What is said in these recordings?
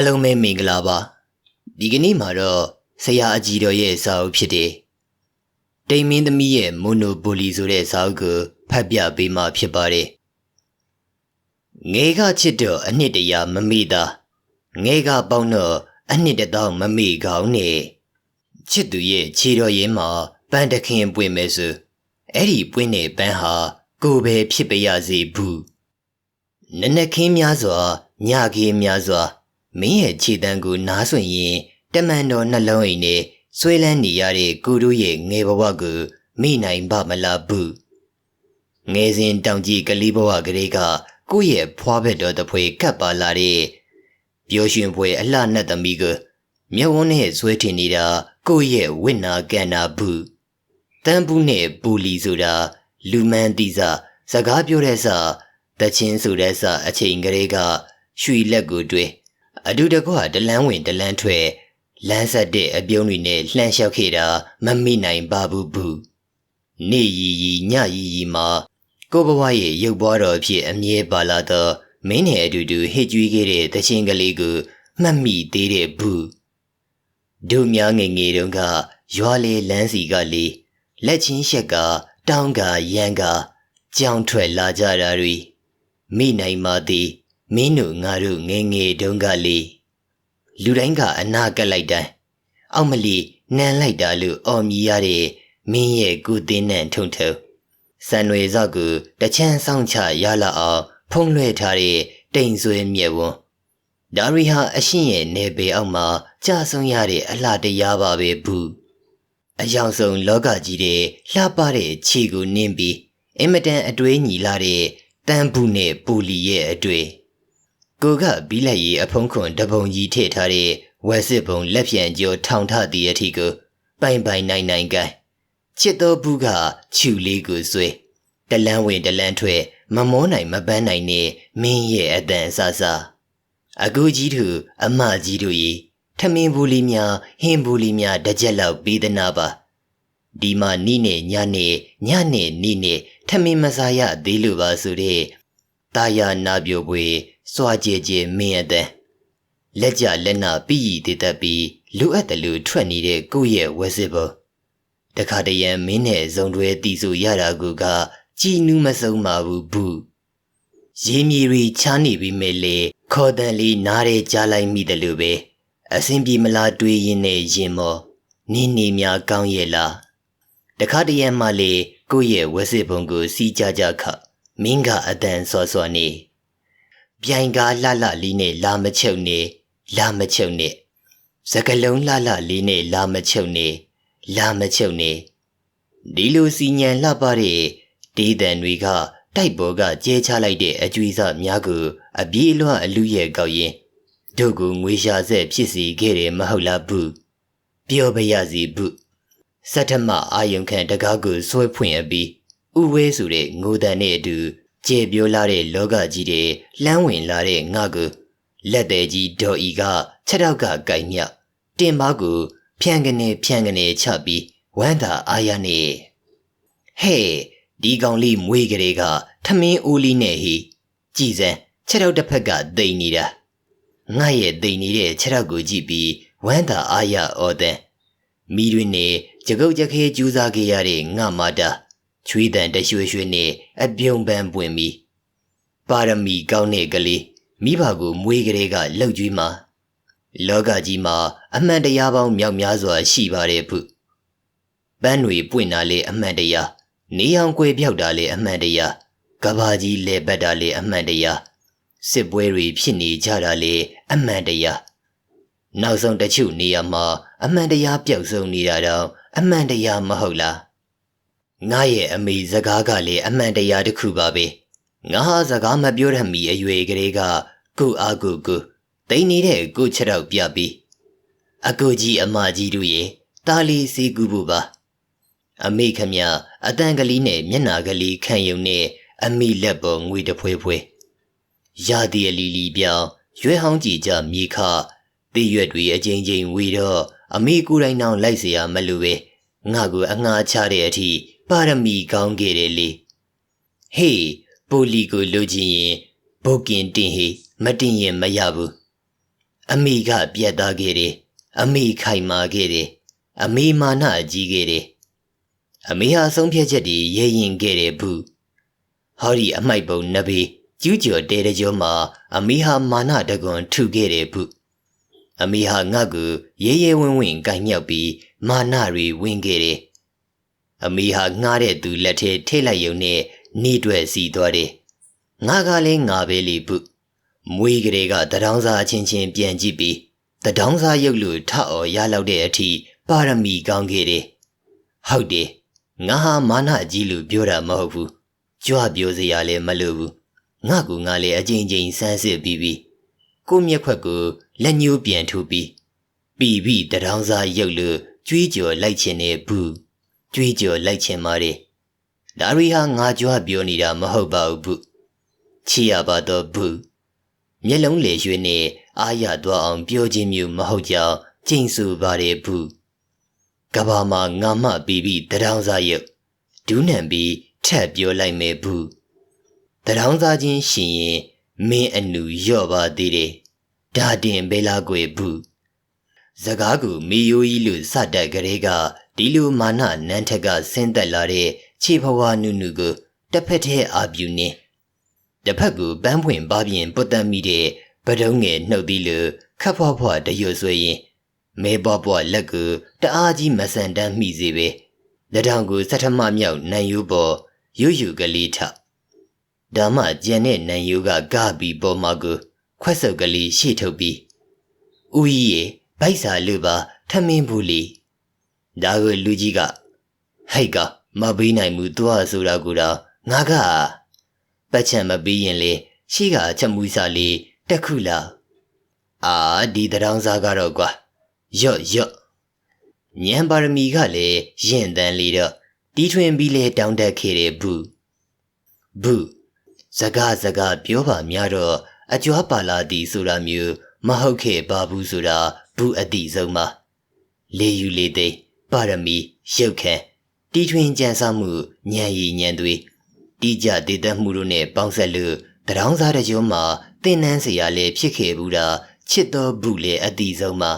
အားလုံးပဲမင်္ဂလာပါဒီကနေ့မှာတော့ဆရာအကြီးတော်ရဲ့စာအုပ်ဖြစ်တယ်တိမ်မင်းသမီးရဲ့မိုနိုပိုလီဆိုတဲ့စာအုပ်ကိုဖတ်ပြပေးမှာဖြစ်ပါတယ်ငယ်ကချစ်တော့အနှစ်တရာမမေ့တာငယ်ကပေါင်းတော့အနှစ်တစ်သောင်းမမေ့ကောင်းနဲ့ချစ်သူရဲ့ခြေတော်ရင်းမှာပန်းတခင်ပွင့်မယ်ဆိုအဲ့ဒီပွင့်တဲ့ပန်းဟာကိုယ်ပဲဖြစ်ပါရစေဘူးနနက်ခင်းများစွာညခင်းများစွာ မင်းရဲ့ခြေတန်းကိုနားဆွင့်ရင်တမန်တော်နှလုံးအိမ်နဲ့ဆွဲလန်းနေရတဲ့ကိုတို့ရဲ့ငယ်ဘဝကိုမိနိုင်ပါမလားဘူးငယ်စဉ်တောင်ကြီးကလေးဘဝကလေးကကိုယ့်ရဲ့ဖွားဘက်တော်တဖွေကပ်ပါလာတဲ့ပျော်ရွှင်ဖွယ်အလှနတ်သမီးကမျက်ဝန်းနဲ့ဆွဲထင်နေတာကိုယ့်ရဲ့ဝိနာကန်နာဘူးတန်ဘူးနဲ့ပူလီဆိုတာလူမန်းတိစာစကားပြောတဲ့စာတချင်းဆိုတဲ့စာအချိန်ကလေးကရွှေလက်ကိုတွေ့ အတူတကွဒလန်းဝင်ဒလန်းထွက်လမ်းဆက်တဲ့အပြုံးတွေနဲ့လှမ်းလျှောက်ခဲ့တာမမိနိုင်ပါဘူးဘူးနေရီရီညရီရီမှာကိုဘဝရဲ့ရုပ်ဘွားတော်အဖြစ်အမြဲပါလာသောမင်းနဲ့အတူတူဟစ်ကြွေးခဲ့တဲ့တချင်းကလေးကိုမှတ်မိသေးတဲ့ဘူးတို့များငယ်ငယ်တုန်းကရွာလေလမ်းစီကလေးလက်ချင်းရှက်ကတောင်းကရန်ကကြောင်ထွက်လာကြတာတွေမိနိုင်ပါသည် မင်းတို့ငါတို့ငယ်ငယ်တုန်းကလေးလူတိုင်းကအနာကက်လိုက်တိုင်းအောက်မလီနန်းလိုက်တာလို့အော်မြည်ရတဲ့မင်းရဲ့ကုသင်းနဲ့ထုံထုံစံွေစောက်ကိုတချမ်းဆောင်ချရလာအောင်ဖုံးလွှဲထားတဲ့တိမ်ဆွဲမြက်ဝန်းဒါရီဟာအရှင်ရဲ့နေပေအောက်မှာကြာဆုံးရတဲ့အလှတရားပါပဲဘူးအယောင်ဆုံးလောကကြီးတဲ့လှပတဲ့ခြေကိုနင်းပြီးအင်မတန်အတွေးညီလာတဲ့တန်ဘူးနဲ့ပူလီရဲ့အတွေ့ ကိုကဘီလက်ရီအဖုံးခွန်တပုံကြီးထည့်ထားတဲ့ဝက်စစ်ပုံလက်ပြန်ကျော်ထောင်ထသည့်အထိကိုပိုင်ပိုင်နိုင်နိုင်ကန်ချစ်တော်ဘူးကခြူလေးကိုဆွဲတလန်းဝင်တလန်းထွက်မမောနိုင်မပန်းနိုင်နဲ့မင်းရဲ့အတန်အဆဆအကူကြီးတို့အမကြီးတို့ရေထမင်းဘူးလေးများဟင်းဘူးလေးများတစ်ကြက်လောက်ပေးသနာပါဒီမှာနိနဲ့ညနဲ့ညနဲ့နိနဲ့ထမင်းမစားရသေးလို့ပါဆိုတဲ့တာယာနာပြိုပွေ စွာကြဲကြဲမင်းအတဲ့လက်ကြလက်နာပြီးရည်တည်တတ်ပြီးလူအပ်တယ်လို့ထွက်နေတဲ့ကိုယ့်ရဲ့ဝက်စစ်ပေါ်တခါတရံမင်းနဲ့ဇုံတွဲတီဆိုရတာကူကကြည်နူးမဆုံးပါဘူးဘူးရေမြေရီချားနေပြီမဲ့လေခေါ်တန်လေးနားရဲကြားလိုက်မိတယ်လို့ပဲအစင်ပြေမလားတွေးရင်နဲ့ရင်မောနင်းနေများကောင်းရဲ့လားတခါတရံမှလေကိုယ့်ရဲ့ဝက်စစ်ပုံကိုစီးကြကြခမင်းကအတန်စောစောနေ ပြိုင်ကားလှလှလေးနဲ့လာမချုပ်နေလာမချုပ်နေစကလုံးလှလှလေးနဲ့လာမချုပ်နေလာမချုပ်နေဒီလိုစီညံလှပတဲ့ဒေးတန်တွေကတိုက်ပေါ်ကကျဲချလိုက်တဲ့အကျွေးစများကိုအပြေးလွှတ်အလူရဲ့ကောက်ရင်တို့ကိုငွေရှာဆက်ဖြစ်စီခဲ့တယ်မဟုတ်လားဘူးပြောပါရစီဘူးစက်ထမအာယုံခန့်တကားကိုဆွဲဖွင့်အပြီးဥဝဲဆိုတဲ့ငိုတန်နဲ့အတူ ကျေပြောလာတဲ့လောကကြီးတွေလှမ်းဝင်လာတဲ့ငါကိုလက်သေးကြီးဒေါ်ဤကချက်တော့ကကြိုင်မြောက်တင်ပါကိုဖြန့်ကနေဖြန့်ကနေချပြီးဝမ်းသာအာရနေဟဲ့ဒီကောင်လေးမွေးကလေးကထမင်းအိုးလေးနဲ့ဟီကြည်စမ်းချက်တော့တစ်ဖက်ကတိန်နေတာငါရဲ့တိန်နေတဲ့ချက်တော့ကိုကြည့်ပြီးဝမ်းသာအာရအော်တဲ့မိတွင်နေကြကုတ်ကြခဲကျူးစားခဲ့ရတဲ့ငါမာတာ ချွေးတန်တရွှေရွှေနဲ့အပြုံပန်းပွင့်ပြီးပါရမီကောင်းတဲ့ကလေးမိဘကိုမွေးကလေးကလှုပ်ကြွေးမှာလောကကြီးမှာအမှန်တရားပေါင်းမြောက်များစွာရှိပါတယ်ဖုပန်းတွေပွင့်တာလေအမှန်တရားနေအောင်ကွေပြောက်တာလေအမှန်တရားကဘာကြီးလဲပတ်တာလေအမှန်တရားစစ်ပွဲတွေဖြစ်နေကြတာလေအမှန်တရားနောက်ဆုံးတချို့နေရာမှာအမှန်တရားပျောက်ဆုံးနေတာတော့အမှန်တရားမဟုတ်လား ငါရဲ့အမေစကားကလည်းအမှန်တရားတစ်ခုပါပဲငါဟာစကားမပြောရမီအရွယ်ကလေးကကိုအားကိုကိုတိန်နေတဲ့ကိုချက်တော့ပြပြီးအကိုကြီးအမကြီးတို့ရဲ့တာလီစီကူဖို့ပါအမေခမအတန်ကလေးနဲ့မျက်နာကလေးခံယုံနဲ့အမိလက်ပေါ်ငွေတဖွဲဖွဲရာဒီအလီလီပြောင်းရွဲဟောင်းကြည်ကြမြေခတိရွက်တွေအချင်းချင်းဝေတော့အမေကိုယ်တိုင်တောင်လိုက်เสียမလို့ပဲငါကိုအငှားချတဲ့အထိ ပါရမီကောင်းခဲ့တယ်လေဟေးပိုလီကိုလိုချင်ရင်ဘုတ်ကင်တင်ဟေးမတင်ရင်မရဘူးအမေကပြတ်သားခဲ့တယ်အမေခိုင်မာခဲ့တယ်အမေမာနကြီးခဲ့တယ်အမေဟာဆုံးဖြတ်ချက်တွေရဲရင်ခဲ့တယ်ဘူးဟောဒီအမိုက်ပုံနဘေးကျူးကျော်တဲတဲ့ကြောမှာအမေဟာမာနတကွန်ထုခဲ့တယ်ဘူးအမေဟာငါ့ကိုရဲရဲဝင်းဝင်းကင်မြောက်ပြီးမာနတွေဝင်ခဲ့တယ် အမေဟာငားတဲ့သူလက်ထဲထိတ်လိုက်ရုံနဲ့နေတွယ်စီသွားတယ်ငါကလည်းငါပဲလေဘူးမွေးကလေးကတဒေါင်းစားချင်းချင်းပြန်ကြည့်ပြီးတဒေါင်းစားရုပ်လို့ထအော်ရလောက်တဲ့အထိပါရမီကောင်းခဲ့တယ်ဟုတ်တယ်ငါဟာမာနကြီးလို့ပြောတာမဟုတ်ဘူးကြွပြောစရာလည်းမလိုဘူးငါကငါလည်းအချင်းချင်းဆန်းစစ်ပြီးပြီးကိုမျက်ခွက်ကိုလက်ညှိုးပြန်ထုတ်ပြီးပြီပြီတဒေါင်းစားရုပ်လို့ကြွေးကြော်လိုက်ချင်နေဘူး ကြွေးကြော်လိုက်ချင်ပါတယ်ဒါရီဟာငါကြွပြောနေတာမဟုတ်ပါဘူးဘူးချီရပါတော့ဘူးမျက်လုံးလေရွှေနဲ့အားရသွားအောင်ပြောခြင်းမျိုးမဟုတ်ကြောင်းကျင့်ဆိုပါတယ်ဘူးကဘာမှာငါမှပြီးပြီးတရောင်းစားရုပ်ဒူးနံပြီးထက်ပြောလိုက်မယ်ဘူးတရောင်းစားခြင်းရှင်ရင်မင်းအနူရော့ပါသေးတယ်ဒါတင်ဘဲလာကွယ်ဘူး စကားကိုမီယိုကြီးလို့စတတ်ကလေးကဒီလိုမာနနန်းထက်ကဆင်းသက်လာတဲ့ခြေဖွားနုနုကိုတစ်ဖက်ထဲအာပြူနေတစ်ဖက်ကိုပန်းဖွင့်ပါပြင်ပုတ်တတ်မိတဲ့ပဒုံငယ်နှုတ်သီးလိုခပ်ဖွားဖွားတရွဆွေရင်မဲပွားပွားလက်ကိုတအားကြီးမဆန်တမ်းမိစေပဲလက်ထောင်ကိုစထမမြောက်နန်ယူပေါ်ရွယူကလေးထဒါမှကျန်တဲ့နန်ယူကကပြီးပေါ်မှာကိုခွက်ဆုပ်ကလေးရှေ့ထုတ်ပြီးဦးကြီးရေ ဗိုက်စာလူပါထမင်းဘူးလီဒါကိုလူကြီးကဟိတ်ကမပေးနိုင်ဘူးသူဟာဆိုတာကူတော့ငါကပတ်ချံမပေးရင်လေရှိကအချက်မူစာလေးတက်ခုလားအာဒီတရောင်းစားကတော့ကွာရော့ရော့ညံပါရမီကလည်းရင်တန်းလေးတော့တီးထွင်ပြီးလဲတောင်းတက်ခဲ့တယ်ဘူးဘူးစကားစကားပြောပါများတော့အကြွားပါလာသည်ဆိုတာမျိုးမဟုတ်ခဲ့ပါဘူးဆိုတာ ဘူးအတိဆုံးပါလေယူလေသိပါရမီရုပ်ခံတီထွင်ကြံစမှုညံရီညံသွေးတိကျတည်တတ်မှုတို့နဲ့ပေါင်းဆက်လို့တရောင်းစားတဲ့ကျုံးမှာသင်နှန်းเสียလည်းဖြစ်ခဲ့ဘူးတာချစ်တော်ဘူးလေအတိဆုံးပါ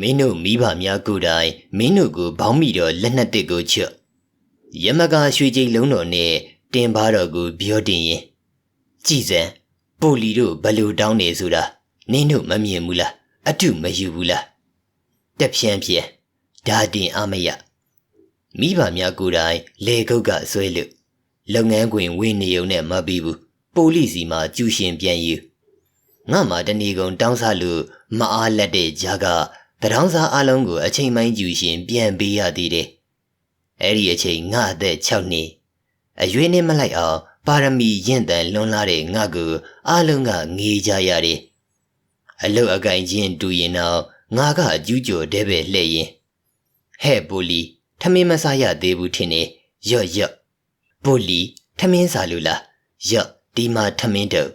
မင်းတို့မိဘများကိုယ်တိုင်မင်းတို့ကိုဘောင်းမိတော့လက်နှစ်တစ်ကိုချွတ်ရမကရွှေကြိမ်လုံးတော်နဲ့တင်ပါတော်ကိုပြောတင်ရင်ကြည်စံပိုလီတို့ဘလို့တောင်းနေဆိုတာနင်းတို့မမြင်ဘူးလား အတုမယူဘူးလားတက်ဖြန်းဖြန်းဒါတင်အမရမိဘများကိုယ်တိုင်လေကုတ်ကဆွဲလို့လုပ်ငန်းခွင်ဝင်းနေုံနဲ့မပြီးဘူးပိုလိစီမှာကျူရှင်ပြန်ယူငါမှတဏီကုံတောင်းစားလို့မအားလက်တဲ့ဂျာကတရောင်းစားအလုံးကိုအချိန်ပိုင်းကျူရှင်ပြန်ပေးရသေးတယ်အဲ့ဒီအချိန်ငါအသက်6နှစ်အရွေးနဲ့မလိုက်အောင်ပါရမီရင့်တန်လွန်လာတဲ့ငါကိုအလုံးကငေးကြရတယ် အလုတ်အကင်ချင်းတူရင်တော့ငါကအကျူးကျော်တဲ့ပဲလှည့်ရင်ဟဲ့ပိုလီထမင်းမစားရသေးဘူးထင်နေရော့ရော့ပိုလီထမင်းစားလို့လားရော့ဒီမှာထမင်းတော့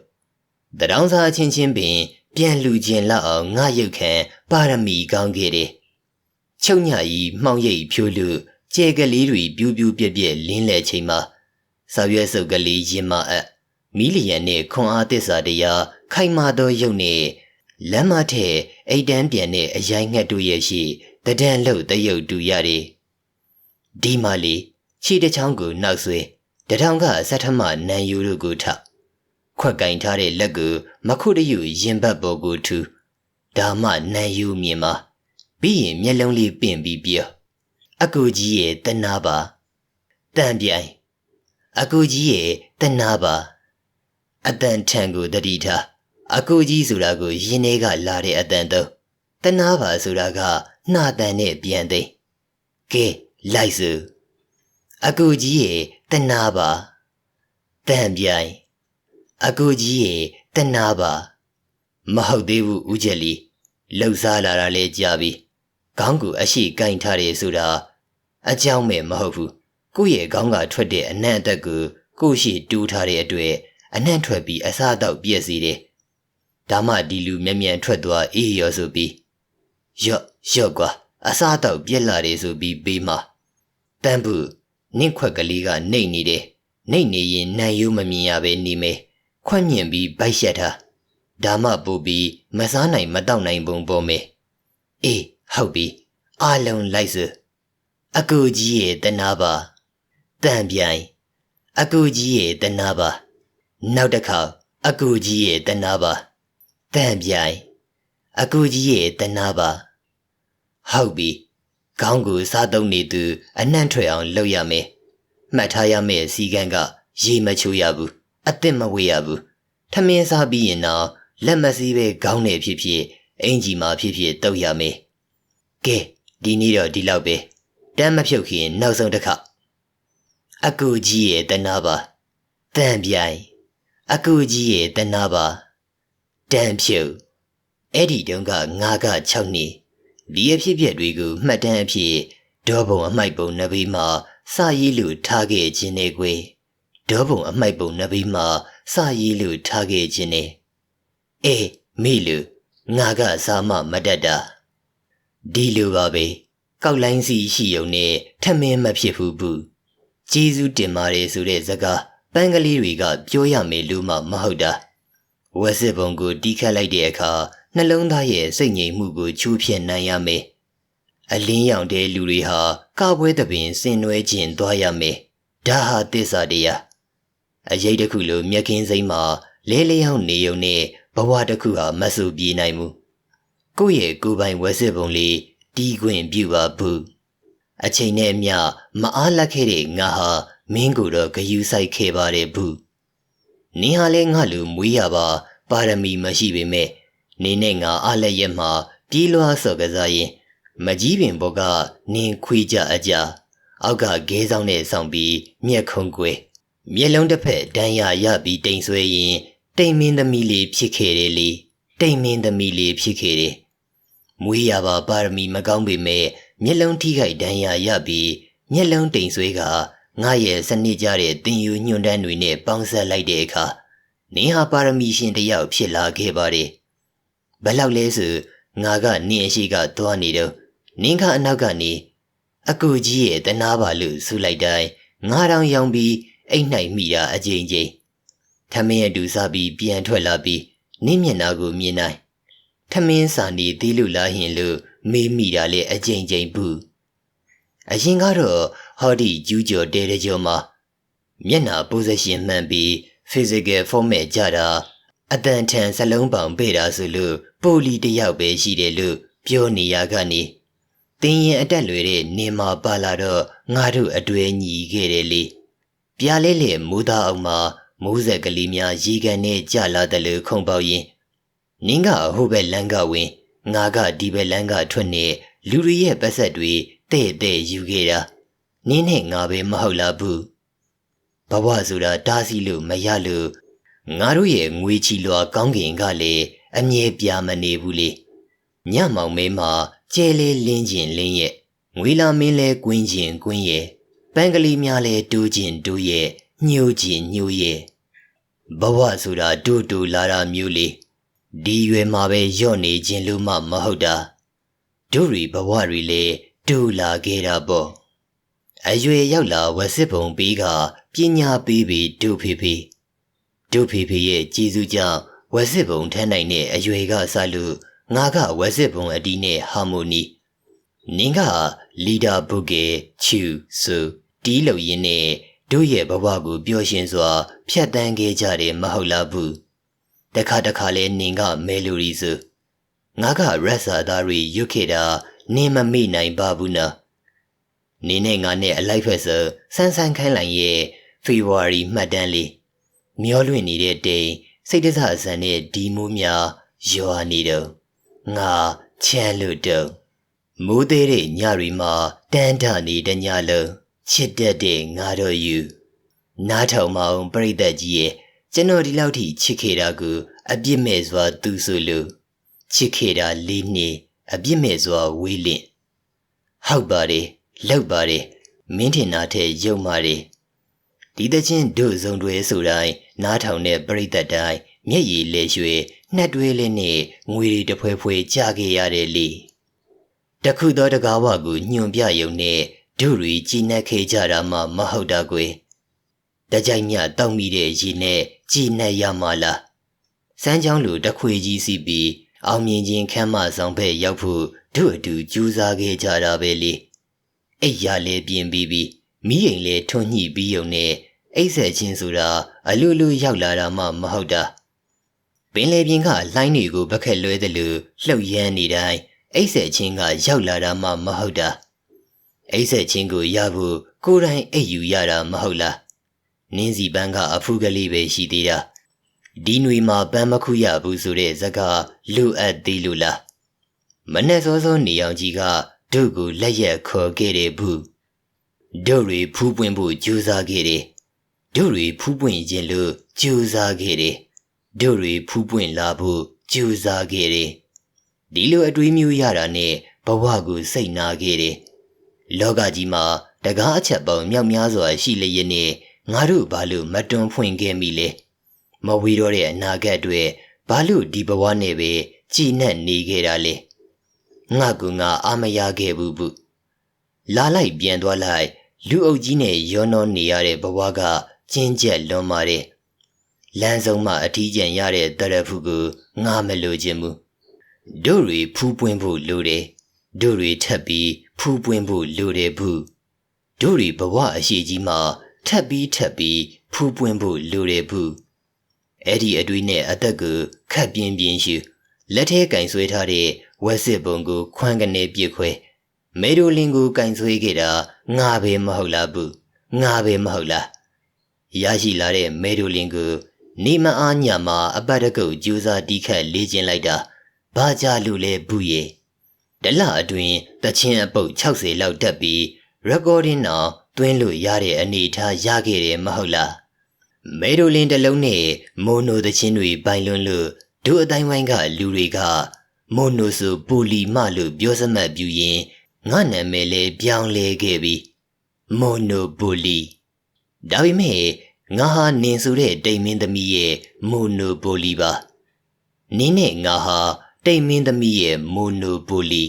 တရောင်းစားချင်းချင်းပင် ပြန်လူချင်းလောက်အောင်ငါရုပ်ခံပါရမီကောင်းခဲ့တယ်ချုပ်ညကြီးမှောင်ရိပ်ဖြိုးလို့ကျဲကလေးတွေပြူးပြူးပြက်ပြက်လင်းလဲချိန်မှာစာရွက်စုပ်ကလေးရင်မအပ်မီလီယံနဲ့ခွန်အားသစ္စာတရားခိုင်မာသောရုပ်နဲ့ လမ်းမထဲအိတ်တန်းပြန်တဲ့အရိုင်းငှက်တို့ရဲ့ရှိတဒန်လို့တရုပ်တူရတယ်ဒီမာလီခြေတစ်ချောင်းကိုနောက်ဆွဲတထောင်ကစက်ထမနန်ယူတို့ကိုထခွက်ကင်ထားတဲ့လက်ကိုမခုတယူရင်ဘတ်ပေါ်ကိုထူဒါမှနန်ယူမြင်မှာပြီးရင်မျက်လုံးလေးပင့်ပြီးပြောအကူကြီးရဲ့တနာပါတန်ပြိုင်အကူကြီးရဲ့တနာပါအတန်ထန်ကိုတတိထား အကူကြီးဆိုတာကိုရင်ထဲကလာတဲ့အတန်တော့တနာပါဆိုတာကနှာတန်နဲ့ပြန်သိကဲလိုက်စုအကူကြီးရဲ့တနာပါတန်ပြိုင်အကူကြီးရဲ့တနာပါမဟုတ်သေးဘူးဦးချက်လီလှုပ်ရှားလာတာလဲကြာပြီခေါင်းကိုအရှိကင်ထားတယ်ဆိုတာအကြောင်းမဲ့မဟုတ်ဘူးကိုယ့်ရဲ့ခေါင်းကထွက်တဲ့အနံ့အသက်ကိုကိုယ့်ရှိတူးထားတဲ့အတွက်အနံ့ထွက်ပြီးအစားတော့ပြည့်စီတယ် ဒါမှဒီလူမျက်မြန်ထွက်သွားအေးရောဆိုပြီးရော့ရော့ကွာအစားတော့ပြက်လာတယ်ဆိုပြီးပေးမှာတန်ဘူးနင့်ခွက်ကလေးကနှိတ်နေတယ်နှိတ်နေရင်နန်ရိုးမမြင်ရပဲနေမယ်ခွက်မြင်ပြီးဗိုက်ရှက်တာဒါမှပို့ပြီးမစားနိုင်မတောက်နိုင်ပုံပေါ်မယ်အေးဟုတ်ပြီအားလုံးလိုက်စအကူကြီးရဲ့တနာပါတန်ပြိုင်အကူကြီးရဲ့တနာပါနောက်တစ်ခါအကူကြီးရဲ့တနာပါ တန်ပြိုင်အကူကြီးရဲ့တနာပါဟုတ်ပြီခေါင်းကိုစားသုံးနေသူ အနှံ့ထွက်အောင်လုပ်ရမယ်မှတ်ထားရမယ့်စီကံက ရေမချိုးရဘူးအသစ်မဝေးရဘူးထမင်းစားပြီးရင်တော့လက်မစည်းပဲခေါင်းနဲ့ဖြစ်ဖြစ်အင်ကြီးမှာဖြစ်ဖြစ်တုပ်ရမယ်ကဲဒီနေ့တော့ဒီလောက်ပဲတမ်းမဖြုတ်ခင်နောက်ဆုံးတစ်ခါအကူကြီးရဲ့တနာပါတန်ပြိုင်အကူကြီးရဲ့တနာပါ တန်ဖြုတ်အဲ့ဒီတုန်းကငါက6နှစ်ဒီအဖြစ်အပျက်တွေကိုမှတ်တမ်းအဖြစ်ဒေါဘုံအမိုက်ပုံနဘေးမှာစာရေးလို့ထားခဲ့ခြင်းနဲ့ကွယ်ဒေါဘုံအမိုက်ပုံနဘေးမှာစာရေးလို့ထားခဲ့ခြင်းနဲ့အေးမိလူငါကစာမမတတ်တာဒီလိုပါပဲကောက်လိုင်းစီရှိုံနဲ့ထမင်းမဖြစ်ဘူးဘူးကျေးဇူးတင်ပါတယ်ဆိုတဲ့စကားပန်းကလေးတွေကပြောရမယ်လို့မှမဟုတ်တာ ဝက်စစ်ပုံကိုတီးခတ်လိုက်တဲ့အခါနှလုံးသားရဲ့စိတ်ငြိမ်မှုကိုချိုးဖျက်နိုင်ရမယ်အလင်းရောင်တဲ့လူတွေဟာကာပွဲသပင်ဆင်နွှဲခြင်းသွားရမယ်ဒါဟာသစ္စာတရားအရေးတစ်ခုလိုမြက်ခင်းစိမ့်မှာလဲလျောင်းနေုံနဲ့ဘဝတစ်ခုဟာမဆူပြေးနိုင်ဘူးကိုယ့်ရဲ့ကိုယ်ပိုင်ဝက်စစ်ပုံလေးတီးခွင့်ပြုပါဘူးအချိန်နဲ့မျှမအားလက်ခဲ့တဲ့ငါဟာမင်းကိုတော့ဂယူးဆိုင်ခဲ့ပါတယ်ဘူး နင်းဟာလဲငါလူမွေးရပါပါရမီမရှိပေမဲ့နင်းနဲ့ငါအားလက်ရက်မှာပြေးလွှားစော်ကစားရင်မကြီးပင်ဘောကနင်းခွေးကြအကြအောက်ကဂဲဆောင်နဲ့ဆောင်ပြီးမျက်ခုံးကွယ်မျက်လုံးတစ်ဖက်ဒဏ်ရာရပြီးတိမ်ဆွဲရင်တိမ်မင်းသမီးလေးဖြစ်ခဲ့တယ်လေတိမ်မင်းသမီးလေးဖြစ်ခဲ့တယ်မွေးရပါပါရမီမကောင်းပေမဲ့မျက်လုံးထိခိုက်ဒဏ်ရာရပြီးမျက်လုံးတိမ်ဆွဲက ငါရဲ့စနစ်ကြတဲ့တင်ယူညွန့်တန်းတွေနဲ့ပေါင်းဆက်လိုက်တဲ့အခါနင်းဟာပါရမီရှင်တယောက်ဖြစ်လာခဲ့ပါတယ်ဘယ်လောက်လဲဆိုငါကနင်းအရှိကသွားနေတော့နင်းကအနောက်ကနေအကူကြီးရဲ့တနာပါလို့ဆူလိုက်တိုင်းငါတောင်ရောင်ပြီးအိတ်နိုင်မိတာအကြိမ်ကြိမ်ထမင်းရဲ့တူစားပြီးပြန်ထွက်လာပြီးနင်းမျက်နှာကိုမြင်နိုင်ထမင်းစာနေသေးလို့လားဟင်လို့မေးမိတာလေအကြိမ်ကြိမ်ဘူး အရင်ကတော့ဟောဒီကျူးကျော်တဲတဲကျော်မှာမျက်နှာ position မှန်ပြီး physical format ကြတာအတန်ထန်စလုံးပေါင်ပေတာဆိုလို့ပိုလီတယောက်ပဲရှိတယ်လို့ပြောနေရကနေတင်းရင်အတက်လွေတဲ့နေမှာပါလာတော့ငါတို့အတွေ့ညီခဲ့တယ်လေပြားလေးလေမူသားအောင်မှာမိုးဆက်ကလေးများရေကန်နဲ့ကြလာတယ်လို့ခုံပေါက်ရင်နင်းကဟိုဘက်လမ်းကဝင်ငါကဒီဘက်လမ်းကထွက်နေလူတွေရဲ့ပတ်ဆက်တွေ တဲ့တဲ့ယူခဲ့တာနင်းနဲ့ငါပဲမဟုတ်လားဘူးဘဝဆိုတာတားစီလို့မရလို့ငါတို့ရဲ့ငွေချီလွာကောင်းကင်ကလည်းအမြဲပြမနေဘူးလေညမောင်မဲမှာကျဲလေးလင်းကျင်လင်းရဲ့ငွေလာမင်းလဲကွင်းကျင်ကွင်းရဲ့ပန်းကလေးများလဲတိုးကျင်တိုးရဲ့ညှိုးကျင်ညှိုးရဲ့ဘဝဆိုတာတူတူလာတာမျိုးလေဒီရွယ်မှာပဲယော့နေခြင်းလို့မှမဟုတ်တာတို့ရီဘဝရီလေ တူလာခဲ့တာပေါ့အရွယ်ရောက်လာဝစစ်ပုံပြီးကပညာပေးပြီးဒုဖေဖေဒုဖေဖေရဲ့ကြည်စုကြောင့်ဝစစ်ပုံထမ်းနိုင်တဲ့အရွယ်ကစလို့ငါကဝစစ်ပုံအတီးနဲ့ဟာမိုနီနင်းကလီဒါဘုကေချူဆိုတီးလို့ရင်းနဲ့တို့ရဲ့ဘဝကိုပျော်ရွှင်စွာ ဖြတ်တန်းခဲ့ကြတယ်မဟုတ်လားဘူးတခါတခါလဲနင်ကမဲလိုရီဆိုငါကရက်ဆာသားတွေရွတ်ခဲ့တာ နင်မမိနိုင်ပါဘူးနော်နင်းနဲ့ငါနဲ့အလိုက်ဖက်ဆိုဆန်းဆန်းခိုင်းလိုက်ရဲ့ဖေဖော်ဝါရီမှတ်တမ်းလေးမျောလွင့်နေတဲ့တိမ်စိတ်တဆအစံနဲ့ဒီမိုးများရွာနေတော့ငါချမ်းလို့တော့မိုးသေးတဲ့ညရီမှာတန်းထနေတဲ့ညလုံးချစ်တတ်တဲ့ငါတို့ယူနားထောင်မအောင်ပြိတ္တကြီးရဲ့ကျွန်တော်ဒီလောက်ထိချစ်ခဲ့တာကိုအပြစ်မဲ့စွာသူဆိုလို့ချစ်ခဲ့တာလေးနှစ် အပြစ်မဲ့စွာဝေးလင့်ဟုတ်ပါတယ်လောက်ပါတယ်မင်းထင်တာထက်ယုံပါတယ်ဒီတချင်းတို့စုံတွေဆိုတိုင်းနားထောင်တဲ့ပြိတ္တတိုင်းမျက်ရည်လဲရွှေနှက်တွေးလေးနဲ့ငွေတွေတဖွဲဖွဲကြာခဲ့ရတယ်လေတခုသောတကားဝကိုညွန်ပြယုံနဲ့တို့ရီကြည်နက်ခဲ့ကြတာမှမဟုတ်တာကွယ်တကြိုက်ညတောက်မိတဲ့ရေနဲ့ကြည်နက်ရမှာလားစစမ်းချောင်းလိုတခွေကြီးစီပြီး အောင်မြင်ခြင်းခမ်းမဆောင်ဘက်ရောက်ဖို့တို့အတူကြိုးစားခဲ့ကြတာပဲလေအိတ်ရလဲပြင်းပြီးပြီးမိရင်လဲထွန်ညှိပြီးုံနဲ့အိတ်ဆက်ချင်းဆိုတာအလူလူရောက်လာတာမှမဟုတ်တာပင်လေပြင်ကလှိုင်းတွေကိုဘက်ခက်လွဲတယ်လို့လှုပ်ရမ်းနေတိုင်းအိတ်ဆက်ချင်းကရောက်လာတာမှမဟုတ်တာအိတ်ဆက်ချင်းကိုရဖို့ကိုယ်တိုင်အိတ်ယူရတာမဟုတ်လားနင်းစီပန်းကအဖူးကလေးပဲရှိသေးတာ ဒီຫນွေမှာပန်းမခုရဘူးဆိုတဲ့ဇက်ကလူအပ်သေးလို့လားမနဲ့စောစောနေအောင်ကြီးကတို့ကိုလက်ရက်ခေါ်ခဲ့တယ်ဘူးတို့တွေဖူးပွင့်ဖို့ကြိုးစားခဲ့တယ်တို့တွေဖူးပွင့်ခြင်းလို့ကြိုးစားခဲ့တယ်တို့တွေဖူးပွင့်လာဖို့ကြိုးစားခဲ့တယ်ဒီလိုအတွေးမျိုးရတာနဲ့ဘဝကိုစိတ်နာခဲ့တယ်လောကကြီးမှာတကားအချက်ပေါင်းမြောက်များစွာရှိလျက်နဲ့ငါတို့ဘာလို့မတွန်းဖွင့်ခဲ့မိလဲ မဝီတော့တဲ့အနာဂတ်တွေဘာလို့ဒီဘဝနဲ့ပဲကြည်နဲ့နေခဲ့တာလဲငါကငါအာမရခဲ့ဘူးဘူးလာလိုက်ပြန်သွားလိုက်လူအုပ်ကြီးနဲ့ရောနှောနေရတဲ့ဘဝကကျင်းကျက်လွန်ပါတယ်လမ်းဆုံးမှာအထီးကျန်ရတဲ့တရဖူကိုငါမလိုချင်ဘူးတို့တွေဖူးပွင့်ဖို့လိုတယ်တို့တွေထပ်ပြီးဖူးပွင့်ဖို့လိုတယ်ဘူးတို့တွေဘဝအရှိကြီးမှာထပ်ပြီးထပ်ပြီးဖူးပွင့်ဖို့လိုတယ်ဘူး အဲ့ဒီအတွေးနဲ့အသက်ကိုခတ်ပြင်းပြင်းရှူလက်ထဲကင်ဆွဲထားတဲ့ဝက်စစ်ပုံကိုခွန်းကနေပြစ်ခွဲမေဒိုလင်ကိုကင်ဆွဲခဲ့တာငါပဲမဟုတ်လားဘူးငါပဲမဟုတ်လားရရှိလာတဲ့မေဒိုလင်ကိုနေမအားညမှာအပတ်တကုတ်ကြိုးစားတီးခတ်လေးကျင်လိုက်တာဘာကြလို့လဲဘူးရဲ့တလအတွင်းတချင်းအပုတ်60လောက်တက်ပြီး recording တော့တွင်းလို့ရတဲ့အနေထားရခဲ့တယ်မဟုတ်လား မေဒိုလင်တစ်လုံးနဲ့မိုနိုသချင်းတွေပိုင်လွန်းလို့ဒုအတိုင်းဝိုင်းကလူတွေကမိုနိုဆိုပူလီမလို့ပြောစမှတ်ပြူရင်ငါနာမည်လေးပြောင်းလဲခဲ့ပြီမိုနိုပူလီဒါပေမဲ့ငါဟာနင်ဆိုတဲ့တိမ်မင်းသမီးရဲ့မိုနိုပူလီပါနင်းနဲ့ငါဟာတိမ်မင်းသမီးရဲ့မိုနိုပူလီ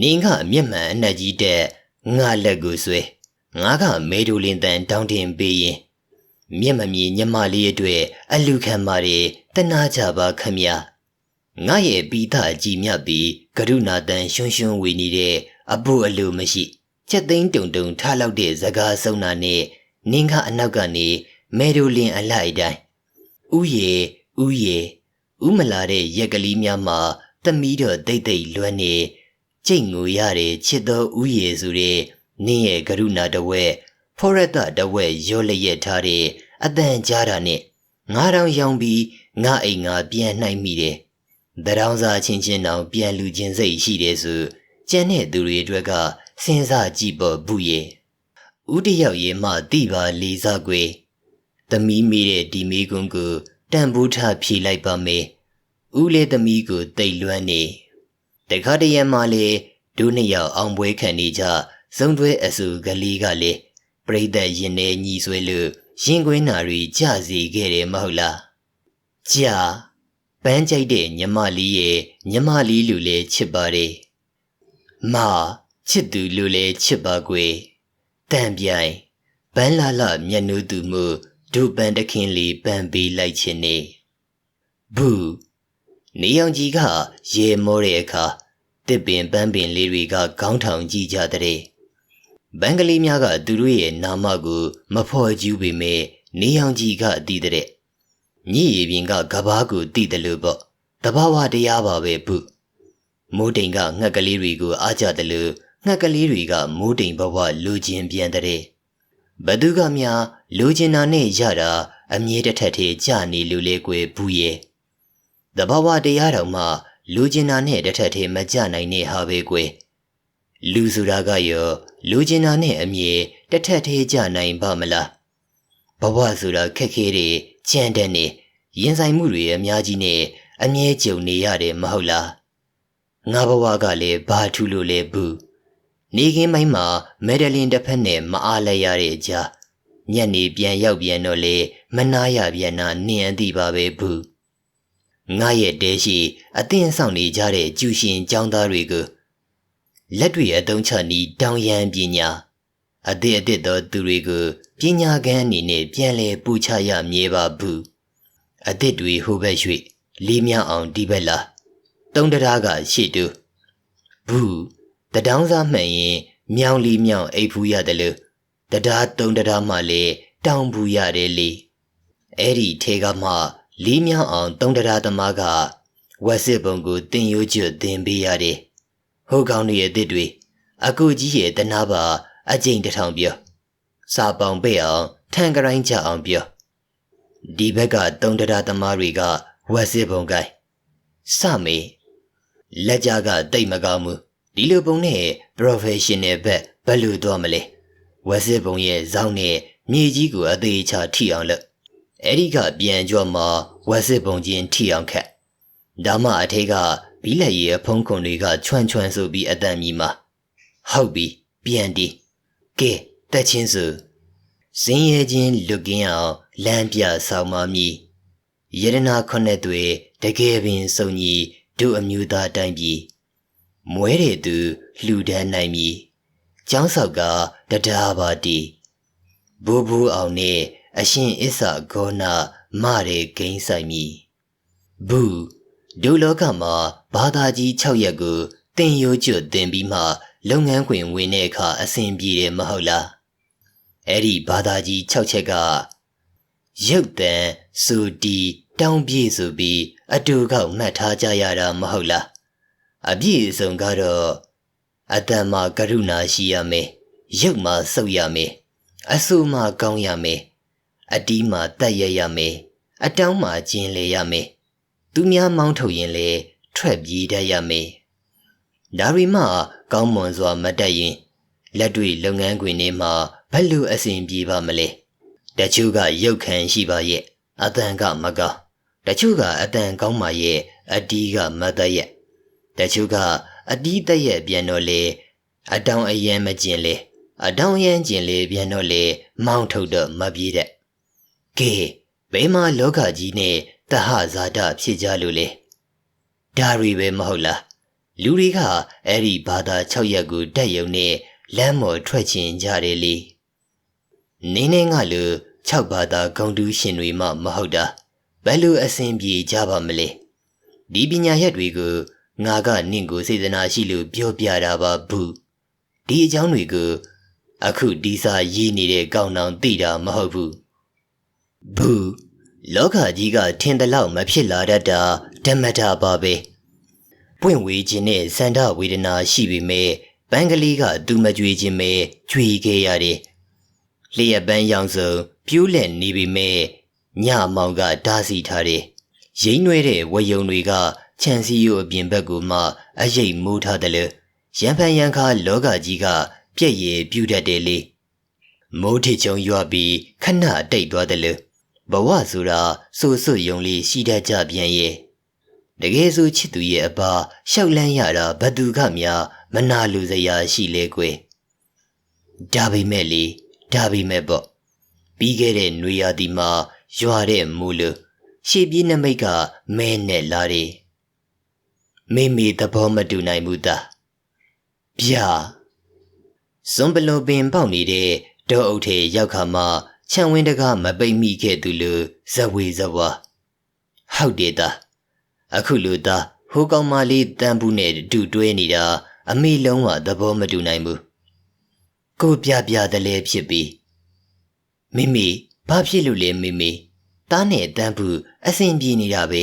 နင်းကမျက်မှန်အနှက်ကြီးတဲ့ငါလက်ကိုဆွဲငါကမေဒိုလင်တန်တောင်းတင်ပေးရင် မျက်မမြင်ညမလေးအတွက်အလူခံပါတယ်တနာကြပါခမညာငါရဲ့ပီတာကြည်မြတ်ပြီးကရုဏာတန်ရွှွန်းရွှွန်းဝေနေတဲ့အဖို့အလိုမရှိချက်သိန်းတုံတုံထားလောက်တဲ့ဇကားဆုံးနာနဲ့နင်းကအနောက်ကနေမေဒိုလင်အလိုက်တိုင်းဥယေဥယေဥမလာတဲ့ရက်ကလေးများမှာသမီးတော်တိတ်တိတ်လွမ်းနေကြိတ်ငိုရတဲ့ချစ်တော်ဥယေဆိုတဲ့နင်းရဲ့ကရုဏာတဝဲ ဖောရတတဝဲရောလျက်ထားတဲ့အတန်ကြားတာနဲ့ငါတောင်ရောင်ပြီးငါအိမ်ငါပြန်နှိုက်မိတယ်။တရောင်းစားချင်းချင်းတောင်ပြန်လူချင်းစိတ်ရှိတယ်ဆိုကျန်တဲ့သူတွေအတွက်ကစဉ်းစားကြည့်ပေါ်ဘူးရဲ့။ဦးတယောက်ရေမှတိပါလေးစားကွယ်။သမီးမိတဲ့ဒီမိကွန်းကိုတန်ဖိုးထားဖြေလိုက်ပါမယ်။ဦးလေးသမီးကိုတိတ်လွမ်းနေ။တခါတရံမှလေဒုနှစ်ယောက်အောင်ပွဲခံနေကြဇုံတွဲအစုကလေးကလေ ပြိသက်ရင်ထဲညီဆွဲလို့ရင်ကွင်းနာတွေကြစီခဲ့တယ်မဟုတ်လားကြာပန်းကြိုက်တဲ့ညမလေးရဲ့ညမလေးလူလဲချစ်ပါတယ်မချစ်သူလူလဲချစ်ပါကွယ်တန်ပြိုင်ပန်းလာလာမျက်နှာသူမှုဒုပန်တခင်လေးပန်းပေးလိုက်ခြင်းနေဘူးနေအောင်ကြီးကရေမောတဲ့အခါတစ်ပင်ပန်းပင်လေးတွေကခေါင်းထောင်ကြည့်ကြတဲ့ ဘန်ကလေးများကသူတို့ရဲ့နာမကိုမဖော်ကျူးပေမဲ့နေအောင်ကြီးကအတီးတဲ့ညည်ရည်ပြင်ကကဘာကိုတီးတယ်လို့ပေါ့တဘာဝတရားပါပဲဘူးမိုးတိမ်ကငှက်ကလေးတွေကိုအားကြတယ်လို့ငှက်ကလေးတွေကမိုးတိမ်ဘဝလူချင်းပြန်တဲ့ဘသူကများလူချင်းနာနဲ့ရတာအမြဲတထက်သေးကြနေလူလေးကွယ်ဘူးရဲ့တဘာဝတရားတော်မှလူချင်းနာနဲ့တထက်သေးမကြနိုင်တဲ့ဟာပဲကွယ် လူဆိုတာကရောလူကျင်တာနဲ့အမြဲတထက်သေးကြနိုင်ပါမလားဘဝဆိုတာခက်ခဲတဲ့ကြမ်းတဲ့နေရင်ဆိုင်မှုတွေအများကြီးနဲ့အမြဲကြုံနေရတယ်မဟုတ်လားငါဘဝကလည်းဘာထူလို့လဲဘူးနေခင်းပိုင်းမှာမယ်ဒလင်တစ်ဖက်နဲ့မအားလဲရတဲ့အကြာညနေပြန်ရောက်ပြန်တော့လေမနာရပြန်နာနင်းအသိပါပဲဘူးငါရဲ့တဲရှိအသင်းဆောင်နေကြတဲ့ကျူရှင်ចောင်းသားတွေကို လက်တွေအသုံးချနီးတောင်ရန်ပညာအသည့်အသည့်သောသူတွေကိုပညာကန်းအနေနဲ့ပြန်လည်ပူချရမည်ပါဘူးအသစ်တွေဟိုဘက်ရွှေ့လေးမြောက်အောင်ဒီဘက်လာတုံးတရားကရှေ့တူဘူးတဒေါင်းစားမှန်ရင်မြောင်လီမြောင်အိပ်ဖူးရတယ်လို့တရားတုံးတရားမှလေတောင်းဘူးရတယ်လေအဲ့ဒီထေကမှလေးမြောင်အောင်တုံးတရားသမားကဝက်စစ်ပုံကိုတင်ရိုးကျွတ်တင်ပေးရတယ် ဟိုကောင်ရဲ့အသစ်တွေအကူကြီးရဲ့တနာပါအကျိန်တစ်ထောင်ပြောစာပောင်ပိတ်အောင်ထန်ကရိုင်းချအောင်ပြောဒီဘက်ကတုံတရားသမားတွေကဝက်စစ်ပုံကိုင်းစမေလက်ကြကတိတ်မကောင်းဘူးဒီလိုပုံနဲ့ professional ဘက်ဘယ်လိုတော့မလဲဝက်စစ်ပုံရဲ့ဇောင်းနဲ့မြေကြီးကိုအသေးချထိအောင်လုပ်အဲ့ဒီကပြန်ကြောမှဝက်စစ်ပုံချင်းထိအောင်ခက်ဒါမှအထေက ဘီလက်ရည်ဖုံးခွန်တွေကချွန့်ချွန့်ဆိုပြီးအတန်မြည်မှာဟုတ်ပြီပြန်ဒီကဲတက်ချင်းစုစင်းရဲချင်းလွတ်ကင်းအောင်လမ်းပြဆောင်မမည်ယရနာခုနှစ်တွေတကယ်ပင်စုံညီတို့အမျိုးသားတိုင်းပြည်မွဲတဲ့သူလှူဒန်းနိုင်မည်ကျောင်းဆောက်ကတရားပါတီဘူဘူအောင်နဲ့အရှင်အစ္ဆာဂေါနာမတဲ့ဂိမ်းဆိုင်မည်ဘူး ဒုလောကမှာဘာသာကြီး6ရက်ကိုတင်ရိုးကျွတ်တင်ပြီးမှလုပ်ငန်းခွင်ဝင်တဲ့အခါအဆင်ပြေတယ်မဟုတ်လားအဲ့ဒီဘာသာကြီး6ချက်ကရုပ်တံစူတီတောင်းပြေဆိုပြီးအတူကောက်မှတ်ထားကြရတာမဟုတ်လားအပြည့်အစုံကတော့အတ္တမကရုဏာရှိရမယ်ရုပ်မှာစုပ်ရမယ်အဆူမှာကောင်းရမယ်အတီးမှာတက်ရရမယ်အတောင်းမှာကျင်လေရမယ် သူများမောင်းထုတ်ရင်လေထွက်ပြေးတတ်ရမယ်ဒါရီမှကောင်းမွန်စွာမတက်ရင်လက်တွေ့လုပ်ငန်းခွင်တွေမှာဘယ်လိုအဆင်ပြေပါမလဲတချို့ကရုပ်ခံရှိပါရဲ့အတန်ကမကောင်းတချို့ကအတန်ကောင်းပါရဲ့အတီးကမတတ်ရဲ့တချို့ကအတီးတက်ရဲ့ပြန်တော့လေအတောင်အယံမကျင်လေအတောင်ရမ်းကျင်လေပြန်တော့လေမောင်းထုတ်တော့မပြေးတဲ့ကဲဘယ်မှာလောကကြီးနဲ့ တဟဇာတဖြစ်ကြလို့လေဒါရီပဲမဟုတ်လားလူတွေကအဲ့ဒီဘာသာ6ရက်ကိုတက်ယုံနဲ့လမ်းမော်ထွက်ချင်ကြတယ်လေနင်းနေငါလူ6ဘာသာဂုံတူးရှင်တွေမှမဟုတ်တာဘယ်လိုအဆင်ပြေကြပါမလဲဒီပညာရက်တွေကိုငါကနင့်ကိုစေတနာရှိလို့ပြောပြတာပါဘူးဒီအကြောင်းတွေကိုအခုဒီစာရေးနေတဲ့ကောင်းနောင်သိတာမဟုတ်ဘူးဘူး လောကကြီးကထင်တယ်လို့မဖြစ်လာတတ်တာဓမ္မတာပါပဲပွင့်ဝေခြင်းနဲ့စန္ဒဝေဒနာရှိပေမဲ့ဘန်ကလေးကသူမကြွေခြင်းပဲကြွေခဲ့ရတယ်လျှက်ပန်းရောင်စုံပြူးလက်နေပေမဲ့ညမောင်ကတားစီထားတယ်ရိမ့်နှွဲတဲ့ဝယုံတွေကခြံစည်းရိုးအပြင်ဘက်ကိုမှအရိပ်မိုးထားတယ်လို့ရံဖန်ရံခါလောကကြီးကပြက်ရည်ပြူတတ်တယ်လေမိုးထချုံရွာပြီးခဏတိတ်သွားတယ်လို့ ဘဝဆိုတာဆူဆွယုံလေးရှိတတ်ကြပြန်ရဲ့တကယ်ဆိုချစ်သူရဲ့အပါရှောက်လန်းရတာဘသူကများမနာလူစရာရှိလေကွယ်ဒါပေမဲ့လေဒါပေမဲ့ပေါ့ပြီးခဲ့တဲ့နွေရာသီမှာရွာတဲ့မူလူရှေ့ပြေးနမိတ်ကမဲနဲ့လာတယ်မိမိသဘောမတူနိုင်ဘူးသားဗျာစွန်ဘလိုပင်ပေါက်နေတဲ့ဒေါအုပ်ထေရောက်ခါမှ ခြံဝင်းတကားမပိတ်မိခဲ့သူလူဇဝေဇဝါဟုတ်တယ်သားအခုလူသားဟိုကောင်မလေးတန်ဘူးနဲ့တူတွဲနေတာအမေလုံးဝသဘောမတူနိုင်ဘူးကိုပြပြတလဲဖြစ်ပြီးမိမိဘာဖြစ်လို့လဲမိမိတားနဲ့တန်ဘူးအဆင်ပြေနေတာပဲ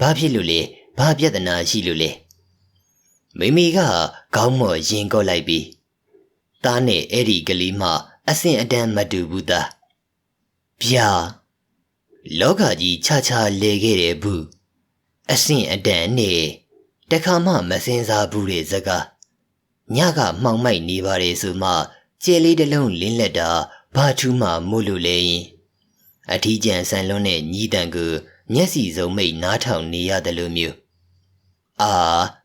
ဘာဖြစ်လို့လဲဘာပြဿနာရှိလို့လဲမိမိကခေါင်းမော်ရင်ကော့လိုက်ပြီးတားနဲ့အဲ့ဒီကလေးမှအဆင်အတန်းမတူဘူးသား ဗျာလောကကြီးခြားခြားလေခဲ့တယ်ဘူးအဆင့်အတန်နဲ့တခါမှမစင်စားဘူးတဲ့စကားညကမှောင်မိုက်နေပါတယ်ဆိုမှကျဲလေးတစ်လုံးလင်းလက်တာဘာထူးမှမို့လို့လဲရင်အထီးကျန်ဆန်လွန်းတဲ့ညီတန်ကိုမျက်စီစုံမိတ်နားထောင်နေရတယ်လို့မျိုးအာ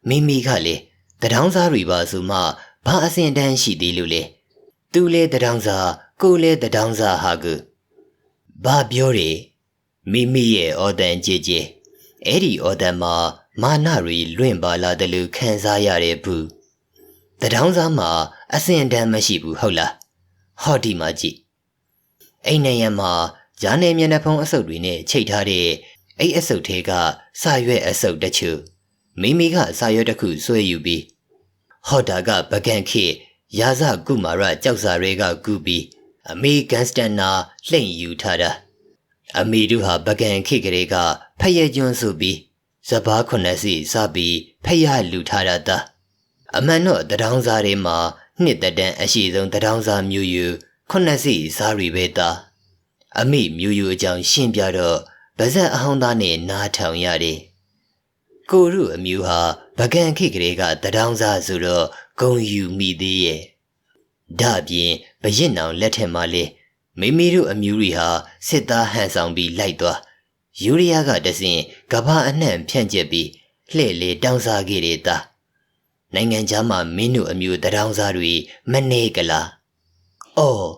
မိမိကလေတထောင်းစားတွေပါဆိုမှဘာအစင်တန်းရှိသေးလို့လဲသူလဲတထောင်းစားကိုလဲတထောင်းစားဟာကူ ဘာပြောတယ်မိမိရဲ့အော်တန်ကြည်ကြည်အဲ့ဒီအော်တန်မှာမာနရီလွင့်ပါလာတယ်လို့ခံစားရတယ်ဘူးတထောင်းစားမှာအစင်တန်းမရှိဘူးဟုတ်လားဟောဒီမှာကြည့်အိမ်နေရမှာဂျာနယ်မျက်နှာဖုံးအဆုပ်တွေနဲ့ချိတ်ထားတဲ့အဲ့အဆုတ်ထဲကစာရွက်အဆုတ်တချို့မိမိကစာရွက်တစ်ခုဆွဲယူပြီးဟော့တာကပကန့်ခေရာဇကုမာရကြောက်စာတွေကကူပြီး အမေဂန်စတန်နာလှိမ့်ယူထားတာအမေတို့ဟာပကန့်ခေကလေးကဖက်ရကျွန်းဆိုပြီးစပားခုနှစ်စီစပြီးဖက်ရလူထားတာတာအမှန်တော့တထောင်စားတွေမှာနှစ်သက်တန်းအရှိဆုံးတထောင်စားမျိုးယူခုနှစ်စီစားရီပဲတာအမိမျိုးယူအကြောင်းရှင်းပြတော့ဗဇက်အဟောင်းသားနဲ့နားထောင်ရတယ်ကိုရုအမျိုးဟာဗကန်ခိကလေးကတထောင်စားဆိုတော့ဂုံယူမိသေးရဲ့ ဒါအပြင်ဘရင်နောင်လက်ထက်မှာလေမိမိတို့အမျိုးတွေဟာစစ်သားဟန်ဆောင်ပြီးလိုက်သွားယူရီးယားကတဆင်ကဘာအနှံ့ဖြန့်ကျက်ပြီးလှဲ့လေတောင်းစားခဲ့တဲ့သားနိုင်ငံခြားမှာမင်းတို့အမျိုးတထောင်စားတွေမနေကလားအော်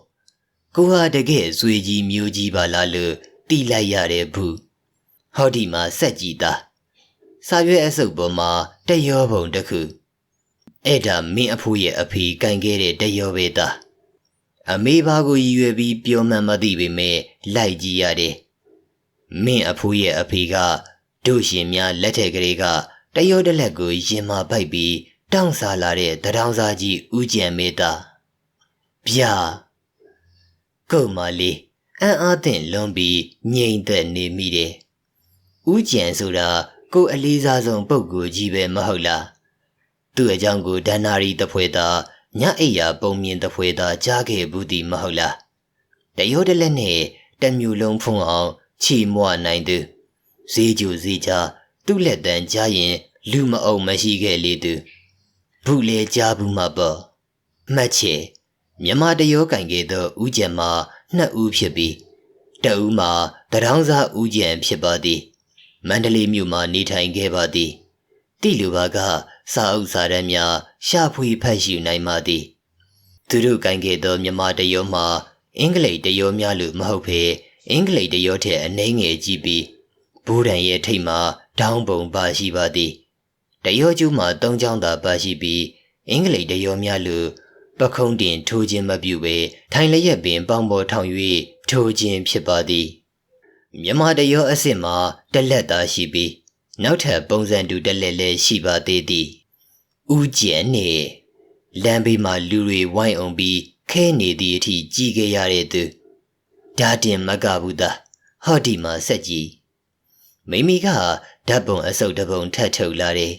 ကိုဟာတကယ်ဇွေကြီးမျိုးကြီးပါလားလို့တီးလိုက်ရတယ်ဘူးဟောဒီမှာစက်ကြည်သားစာရွက်အစုပ်ပေါ်မှာတရောပုံတစ်ခု အဲ့ဒါမင်းအဖိုးရဲ့အဖေကန်ခဲ့တဲ့တရောပဲသားအမေဘာကိုရည်ရွယ်ပြီးပြောမှန်းမသိပေမဲ့လိုက်ကြည့်ရတယ်မင်းအဖိုးရဲ့အဖေကတို့ရှင်များလက်ထက်ကလေးကတရောတလက်ကိုရင်မာပိုက်ပြီးတောင်းစားလာတဲ့တရောင်စားကြီးဥကြံမေးသားဗျာကုတ်မလေးအံ့အားသင့်လွန်ပြီးငြိမ်သက်နေမိတယ်ဥကြံဆိုတာကိုယ်အလေးစားဆုံးပုဂ္ဂိုလ်ကြီးပဲမဟုတ်လား သူ့အကြောင်းကိုဒဏ္ဍာရီတဖွဲသာညအိယာပုံမြင်တဖွဲသာကြားခဲ့ဘူးသည်မဟုတ်လားတရိုးတလက်နဲ့တမျိုးလုံးဖုံးအောင်ချီမွနိုင်သူဈေးကြိုဈေးချသူ့လက်တန်းကြားရင် လူမအုံမရှိခဲ့လေသူဘူးလေကြားဘူးမှာပေါ့မှတ်ချေမြမတရောကင်ခဲ့သောဥကြံမှာနှစ်ဦးဖြစ်ပြီးတဦးမှာတရောင်းစားဥကြံဖြစ်ပါသည်မန္တလေးမြို့မှာနေထိုင်ခဲ့ပါသည်တိလူပါက စာအုပ်စာတမ်းများရှာဖွေဖတ်ရှုနိုင်ပါသည်သူတို့ကင်ခဲ့သောမြမတရောမှာအင်္ဂလိပ်တရောများလို့မဟုတ်ဖေအင်္ဂလိပ်တရောထက်အနှဲငယ်ကြည့်ပြီးဘိုးတန်ရဲ့ထိတ်မှာဒေါင်းပုံပါရှိပါသည်တရောကျူးမှာသုံးချောင်းသာပါရှိပြီးအင်္ဂလိပ်တရောများလို့ပခုံးတင်ထိုးခြင်းမပြုပေထိုင်လျက်ပင်ပေါင်းပေါ်ထောင်၍ထိုးခြင်းဖြစ်ပါသည်မြမတရောအစ်စ်မှာတလက်သားရှိပြီး နောက်ထပ်ပုံစံတူတလက်လည်းရှိပါသေးသည်ဥကျန်နှင့်လမ်းဘေးမှာလူတွေဝိုင်းအောင်ပြီးခဲနေသည့်အထိကြည်ခဲ့ရတဲ့သူဓာတင်မကဘူးသားဟောဒီမှာဆက်ကြည့်မိမိကဓာတ်ပုံအစုပ်တစ်ပုံထပ်ထုတ်လာတယ်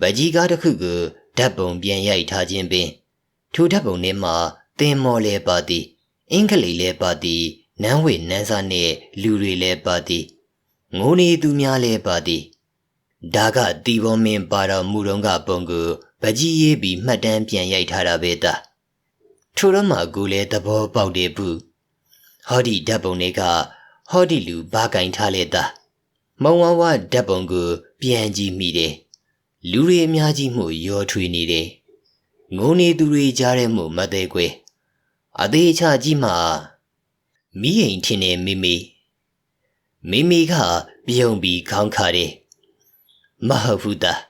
ဗကြီးကားတစ်ခုကိုဓာတ်ပုံပြန်ရိုက်ထားခြင်းပင်ထိုဓာတ်ပုံထဲမှာသင်မော်လဲပါသည်အင်္ဂလိပ်လဲပါသည်နန်းဝေနန်းစားနှင့်လူတွေလဲပါသည်ငိုနေသူများလဲပါသည် ဒါကတီဘောမင်းပါတော်မူတော့ကပုံကိုဗကြီးရေးပြီးမှတ်တမ်းပြန်ရိုက်ထားတာပဲတာထိုတော့မှကိုလည်းသဘောပေါက်တယ်ဘူးဟောဒီဓာတ်ပုံတွေကဟောဒီလူဘာကင်ထားလဲတာမုံဝဝဓာတ်ပုံကိုပြန်ကြည့်မိတယ်လူတွေအများကြီးမှုရောထွေနေတယ်ငုံနေသူတွေကြားတဲ့မှုမသေးကွယ်အသေးချကြီးမှမိရင်ထင်နေမိမိမိမိကပြုံပြီးခေါင်းခါတယ် မဟုတ်ဘူးသား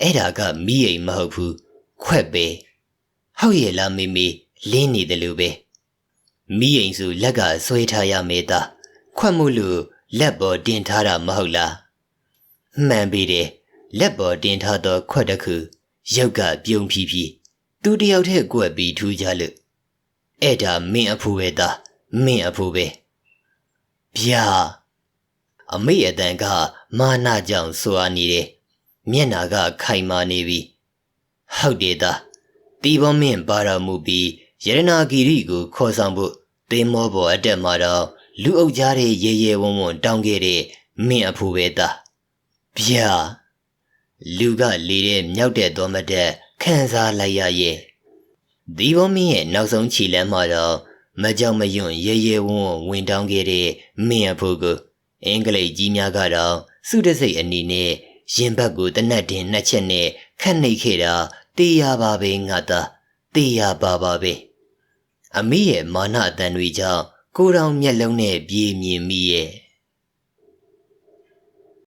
အဲ့ဒါကမိရင်မဟုတ်ဘူးခွက်ပဲဟုတ်ရဲ့လားမိမိလင်းနေတယ်လို့ပဲမိရင်စုလက်ကဆွဲထားရမေးသားခွက်မှုလို့လက်ပေါ်တင်ထားတာမဟုတ်လားမှန်ပြီတယ်လက်ပေါ်တင်ထားသောခွက်တစ်ခုရုပ်ကပြုံဖြီးဖြီးသူတယောက်တည်းကွက်ပြီးထူးကြလို့အဲ့ဒါမင်းအဖိုးပဲသားမင်းအဖိုးပဲဗျာအမေအတန်ကမာနကြောင့်စွာနေတယ် မျက်နာက ခိုင်မာနေပြီဟုတ်တယ်သားတီဘောမင်းပါတော်မူပြီးရတနာဂီရီကို ခေါ်ဆောင်ဖို့သင်းမောပေါ်အတက်မှာတော့လူအုပ်ကြားတဲ့ရေရေဝုံဝုံတောင်းခဲ့တဲ့မင်းအဖိုးပဲသားဗျာလူကလေတဲ့မြောက်တဲ့တော်မတက်ခံစားလိုက်ရရဲ့ဒီဘောမင်းရဲ့နောက်ဆုံးခြေလမ်းမှာတော့မကြောက်မရွံ့ရေရေဝုံဝုံဝင်တောင်းခဲ့တဲ့မင်းအဖိုးကိုအင်္ဂလိပ်ကြီးများကတော့စုတစိတ်အနေနဲ့ ရင်ဘတ်ကိုတနတ်တင်နှစ်ချက်နဲ့ခတ်နှိပ်ခဲ့တာတေးရပါပဲငါသားတေးရပါပါပဲအမေရဲ့မာနအတန်တွေကြောင့်ကိုယ်တော်မျက်လုံးနဲ့ပြေးမြင်မိရဲ့